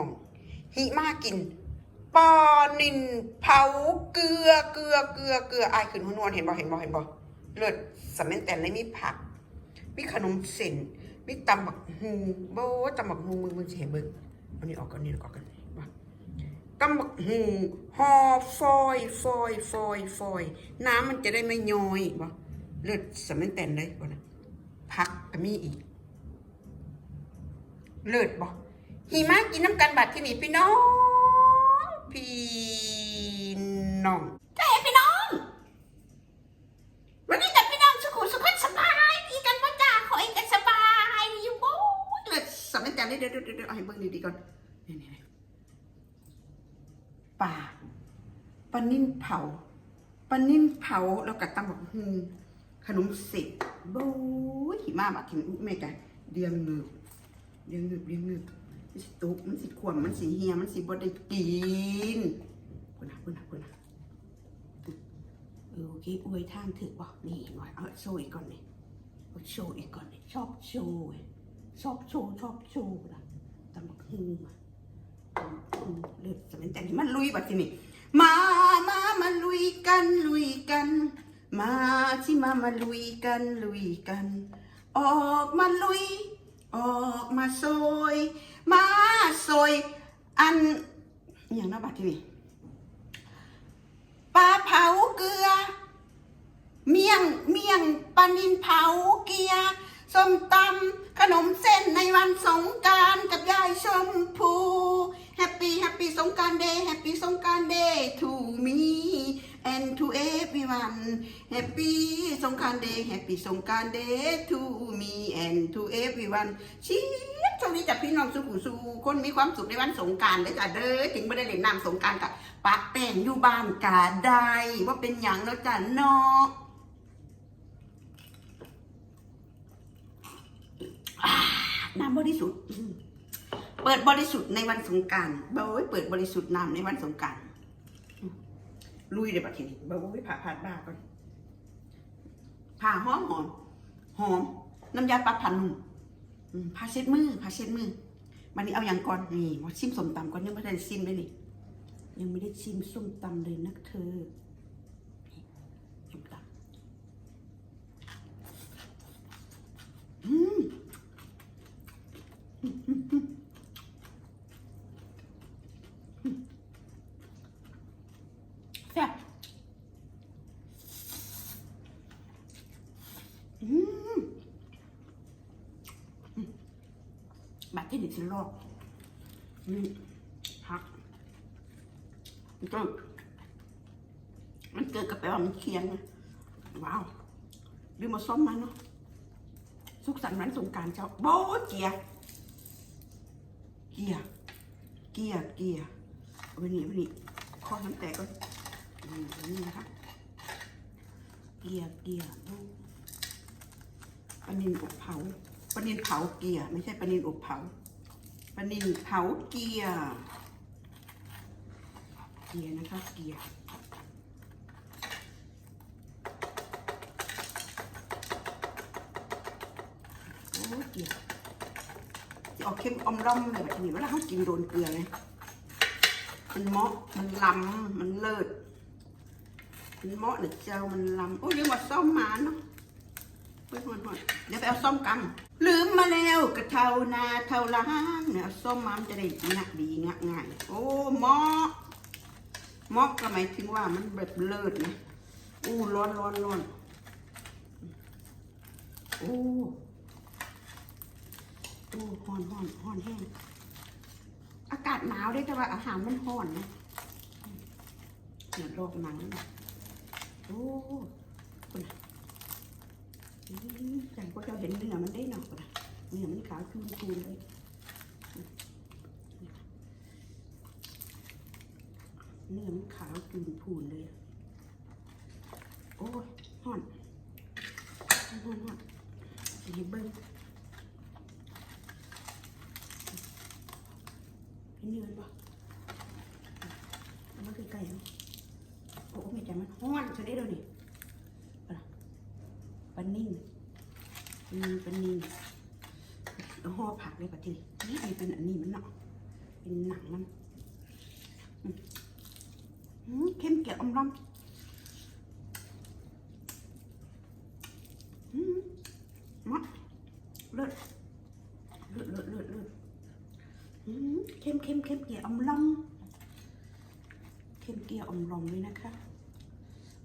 อง หิมากินปอนินเผาเกลือเกลือเกลือเกลือไอขึ้นหัวนวลเห็นบ่เห็นบ่เห็นบ่เลิศสำเร็จแต่เลยมีผัก มีขนมเส้นมีตำบักฮูโบตำบักฮูมึงมึงเห็นบิ่งอานี่ออกก่อนนี่ออกก่อนว่าตำบักฮูห่อฟอยฟอยฟอยฟอยน้ำมันจะได้ไม่ย้อยบ่เลิศสำเร็จแต่เลยบ่นะผักก็มีอีก เลิศบ่ หิมะกินน้ำกันบัดที่นี่พี่น้อง พี่น้องเจ้พี่น้อง วันนี้กับพี่น้องสุขุสุขสบายดีกันพ่อจ้าขอเองกันสบายดีอยู่บ่เลิศสำเร็จแต่เลยเดี๋ยวเดี๋ยวเดี๋ยวเอาให้เบิ่งดีๆก่อนนี่นี่นี่ปลาปลานิ่นเผาปลานิ่นเผาแล้วก็ตำบักฮูขนมเสร็จบ้ยหิมะบัดที่นี่แม่กันเดียงเงือบเลี้ยงงึบเลี้ยงงึบ มันสิตุกมันสิขวมมันสิเหียมันสิบ่ได้กินพุ่นะพุ่นะพุ่นะเออโอเคอวยทางถึกบ่นี่หน่อยเอาโชว์อีกก่อนนี่โชว์อีกก่อนนี่ชอบโชว์เว้ยชอบโชว์ชอบโชว์นะตำบักฮูมาตำบักฮูเลือดสมันแต่นี่มันลุยบัดทีนี่มามามาลุยกันลุยกัน มาที่มามาลุยกันลุยกัน ออกมาลุย ออกมาโซยมาโซยอันอย่างนะบัดที่นี่ปลาเผาเกลือ เมี่ยงเมี่ยงปลานินเผาเกียส้มตำขนมเส้นในวันสงการกับยายชมพูแฮปปี้แฮปปี้สงการเดย์ to everyone happy สงการเดย์ happy สงการเดย์ to me and to everyone ชีสช่วงนี้จากพี่น้องสุขุสูคนมีความสุขในวันสงกรารเลยจ้ะเด้อถึงไม่ได้เล่นน้ำสงกรารกับปะแป้งอยู่บ้านกาได้ว่าเป็นอย่างเนาะจ้ะเนาะน้ำบริสุทธิ์ เปิดบริสุทธิ์ในวันสงกรารบ่าวเปิดบริสุทธิ์น้ำในวันสงกราร ลุยเลยบัดทีนี้บ่าวผ่าผ่าบ้าก่อนผ่าหอมหอมหอม น้ำยาปลาผันนุ่มผ้าเช็ดมือผ้าเช็ดมือวันนี้เอาอย่างก่อนนี่มาชิมสมตำก่อนยังไม่ได้ชิมเลยนี่ยังไม่ได้ชิมส้มตำเลยนักเธอนี่ส้มตำอืม แซ่บ บัดที่ดิฉันลอกนี่ผักมันก็มันเกิดกับแปลว่ามันเคียงว้าวลืมมาซ้อมมันเนาะสุขสันต์วันสงการเจ้าโบเกียเกียเกียเกียวันนี้วันนี้ข้อน้ำแตกก่อนอืมนี่นะคะเกียเกียร์ลูก ปลานินอบเผาปลานินเผาเกียร์ไม่ใช่ปลานินอบเผาปลานินเผาเกียร์เกียร์นะคะเกียร์โอ้เกียร์จะออกเค็มอมร่อมเลยแบบนี้เวลาเขากินโดนเกลือไงมันเมาะมันล้ำมันเลิศมันเมาะหรือเจ้ามันลำโอ้ยลืมว่าซ่อมมาเนาะ หอนหอนเดี๋ยวไปเอาซ่อมกันลืมมาแล้วกระเทานาเท่าล้างเนี่ยเอาซ่อมมามันจะได้งักดีงักง่าย โอ้หมาะเหมาะก็หมายถึงว่ามันแบบเลิศนะอู้ร้อนร้อนร้อนโอ้โอ้หอนหอนหอนแห้งอากาศหนาวได้แต่ว่าอาหารมันหอนนะเนี่ยโรคหนังนะโอ้คุณ น่ะอืมจังก็จะเห็นเนื้อมันได้หนอกนะเนื้อมันขาวคูนคูนเลยเนื้อมันขาวคูนคูนเลย โอ้ยห่อนห่อนห่อนห่อนสีเบิ้งเนื้อปะมันใกล้ๆเนาะโอ้ไม่ใจมันห้อนชนิดเดียวนี่ ปลานิ่งอืมปลานิ่งแล้วห่อผักเลยปะทีนี้นี่เป็นอันนี้มันเนาะเป็นหนังมันเข้มเกลียวอมลำอืมมะเลิศเลิศเลิศเลิศเลิศอืมเข้มเข้มเข้มเกลียวอมลำเข้มเกลียวอมลำเลยนะคะ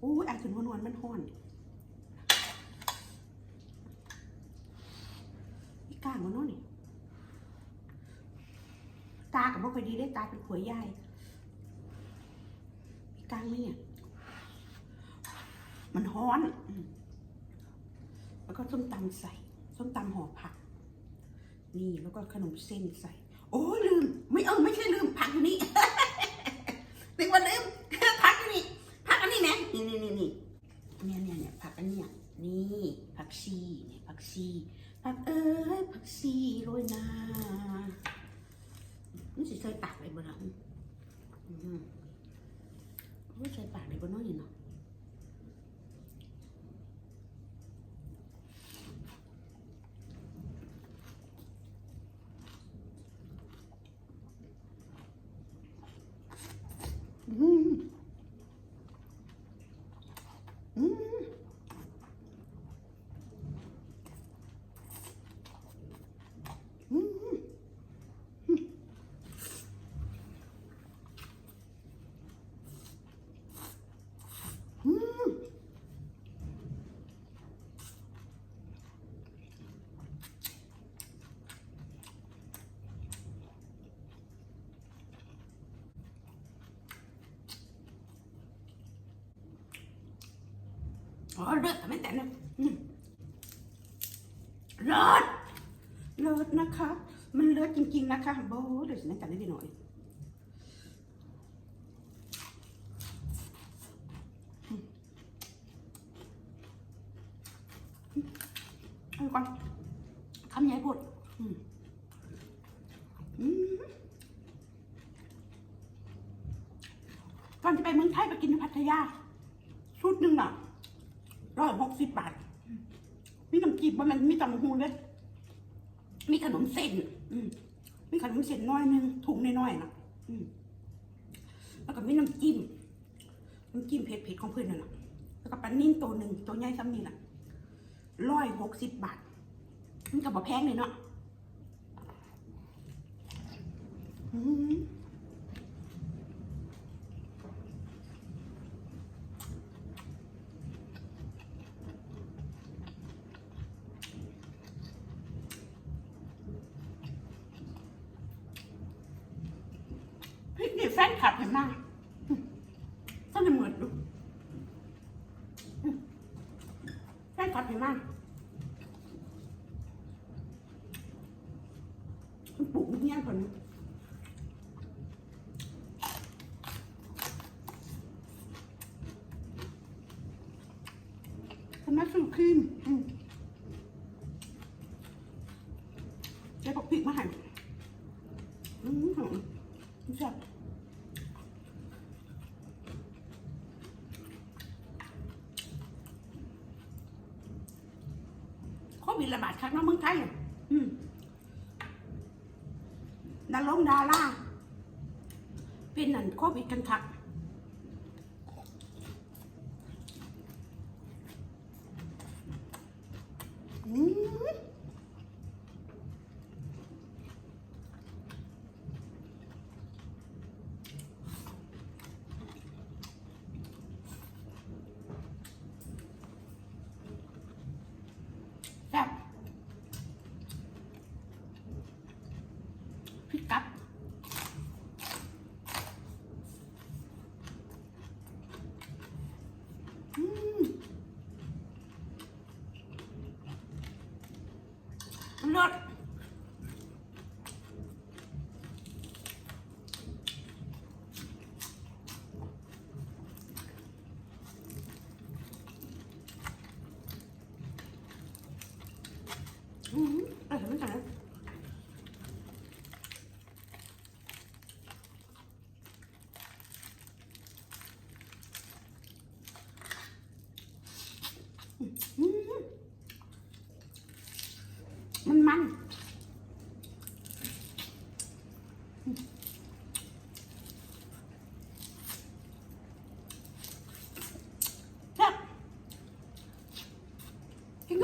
อู้ยอานถึงวันวันๆมันห้อน กกลางมันน้อยนี่ตากับบ่ค่อยดีได้ตาเป็นขวยใหญ่มีกลางไหมเนี่ย มันฮ้อน แล้วก็ส้มตำใส่ ส้มตำห่อผัก นี่แล้วก็ขนมเส้นใส่ โอ้ลืม ไม่เออไม่ใช่ลืมผักอยู่นี่ นึกว่าลืม ผักอยู่นี่ผักอันนี้ไหมนี่นี่นี่นี่เนี่ยเนี่ยเนี่ยผักอันเนี้ยนี่ผักชีเนี่ยผักชีผักเอ้ยผักชีโรยหน้า มันสิใส่ปากเลยบ่ล่ะอืมโอ้ยใส่ปากเลยบ่เน้อยเนาะอืมอืมอืม อืม อ๋อเลิศแต่ไม่แต่นะเลิศเลิศนะคะ มันเลิศจริง ๆ นะคะโบ้เดี๋ยวฉันแต่นิดหน่อยเอาก่อนคำใหญ่พูดอืมอืมก่อนจะไปเมืองไทยไปกินที่พัทยาชุดหนึ่งน่ะ ร้อยหกสิบบาท มีน้ำจีบว่ามันมีตำหูเลยมีขนมเส้น อืมมีขนมเส้นน้อยหนึงถุงน้อยๆนะอืมแล้วก็มีน้ำจิ้มน้ำจิ้มเผ็ดๆของเพื่อนนั่นแหละแล้วก็ปลานิ่นตัวหนึ่งตัวใหญ่ซ้ำนี่แหละร้อยหกสิบบาท มันกับบ่แพงเลยเนาะอื ฟนคลับเห็นมากก็จะเหมือนดูแฟนคลับเห็นมากปลูกเงี้ยคนทำไมสูครีมอืมใช้ผักพริกมาให้อืมหอมแซ่บโค วิดระบาดครั้งนั้นเมืองไทยอะอืมดาลงดาราเป็นนั่นโควิดกันคัก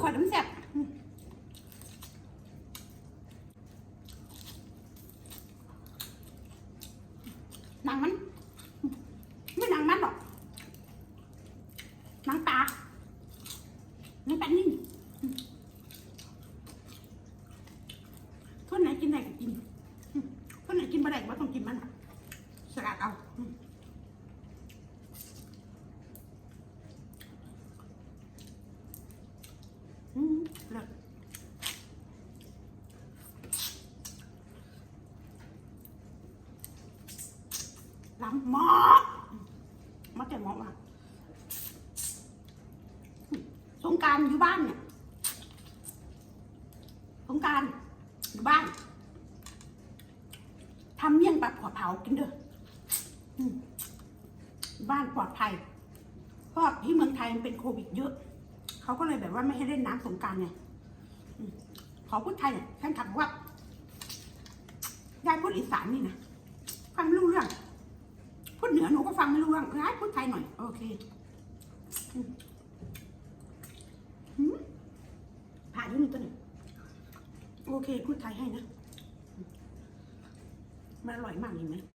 ขวดน้ำแซ่บหนังมันไม่หนังมันหรอกหนังตาหนังปลานี่งคนไหนกินได้ก็กินคนไหนกินไม่ได้ก็ต้องกินมันสลัดเอา มาแต่มอว่าสงการอยู่บ้านเนี่ยสงการอยู่บ้านทำเมี่ยงปลาขอเผากินเด้อบ้านปลอดภัย เพราะที่เมืองไทยมันเป็นโควิดเยอะ เขาก็เลยแบบว่าไม่ให้เล่นน้ำสงการไงขอพูดไทยเนี่ยท่านถามว่ายายพูดอีสานนี่นะฟังรู้เรื่อง พูดเหนือหนูก็ฟังไม่รู้เรื่องยายพูดไทยหน่อย โอเคอืมอืมผ่านอยุ่นี่ตัวหนึ่งโอเค พูดไทยให้นะ มันอร่อยมากเห็นไหม